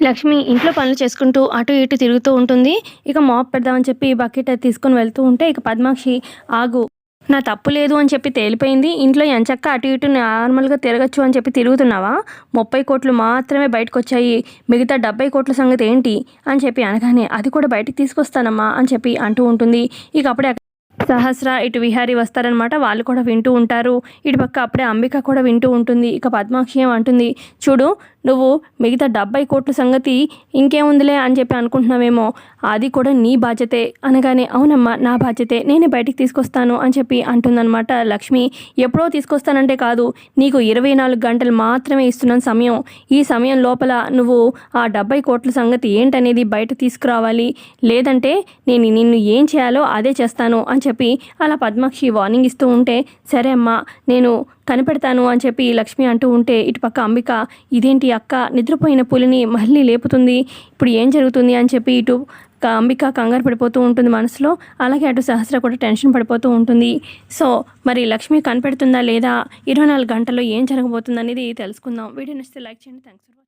లక్ష్మి ఇంట్లో పనులు చేసుకుంటూ అటు ఇటు తిరుగుతూ ఉంటుంది. ఇక మాప్ పెడదామని చెప్పి బకెట్ అది తీసుకొని వెళ్తూ ఉంటే ఇక పద్మాక్షి ఆగు నా తప్పు లేదు అని చెప్పి తేలిపోయింది. ఇంట్లో ఎంచక్క అటు ఇటు నార్మల్గా తిరగచ్చు అని చెప్పి తిరుగుతున్నావా? ముప్పై కోట్లు మాత్రమే బయటకు వచ్చాయి మిగతా డెబ్బై కోట్ల సంగతి ఏంటి? అని చెప్పి అనగానే అది కూడా బయటికి తీసుకొస్తానమ్మా అని చెప్పి అంటూ ఉంటుంది. ఇక అప్పుడే సహస్ర ఇటు విహారి వస్తారనమాట వాళ్ళు కూడా వింటూ ఉంటారు. ఇటు పక్క అప్పుడే అంబిక కూడా వింటూ ఉంటుంది. ఇక పద్మాక్షి ఏమంటుంది అంటుంది? చూడు నువ్వు మిగతా డెబ్బై కోట్ల సంగతి ఇంకేముందిలే అని చెప్పి అనుకుంటున్నావేమో. అది కూడా నీ బాధ్యతే. అనగానే అవునమ్మా నా బాధ్యతే. నేనే బయటికి తీసుకొస్తాను అని చెప్పి అంటుందన్నమాట లక్ష్మి. ఎప్పుడో తీసుకొస్తానంటే కాదు నీకు ఇరవై నాలుగు గంటలు మాత్రమే ఇస్తున్నాను సమయం. ఈ సమయం లోపల నువ్వు ఆ డెబ్బై కోట్ల సంగతి ఏంటనేది బయట తీసుకురావాలి. లేదంటే నేను నిన్ను ఏం చేయాలో అదే చేస్తాను అని చెప్పి అలా పద్మాక్షి వార్నింగ్ ఇస్తూ ఉంటే సరే అమ్మా నేను కనిపెడతాను అని చెప్పి లక్ష్మి అంటూ ఉంటే ఇటుపక్క అంబిక ఇదేంటి అక్క నిద్రపోయిన పులిని మళ్ళీ లేపుతుంది ఇప్పుడు ఏం జరుగుతుంది అని చెప్పి ఇటు అంబిక కంగారు పడిపోతూ ఉంటుంది మనసులో. అలాగే అటు సహస్ర కూడా టెన్షన్ పడిపోతూ ఉంటుంది. సో మరి లక్ష్మి కనిపెడుతుందా లేదా ఇరవై నాలుగు గంటల్లో ఏం జరగబోతుంది అనేది తెలుసుకుందాం. వీడియో నచ్చితే లైక్ చేయండి. థ్యాంక్స్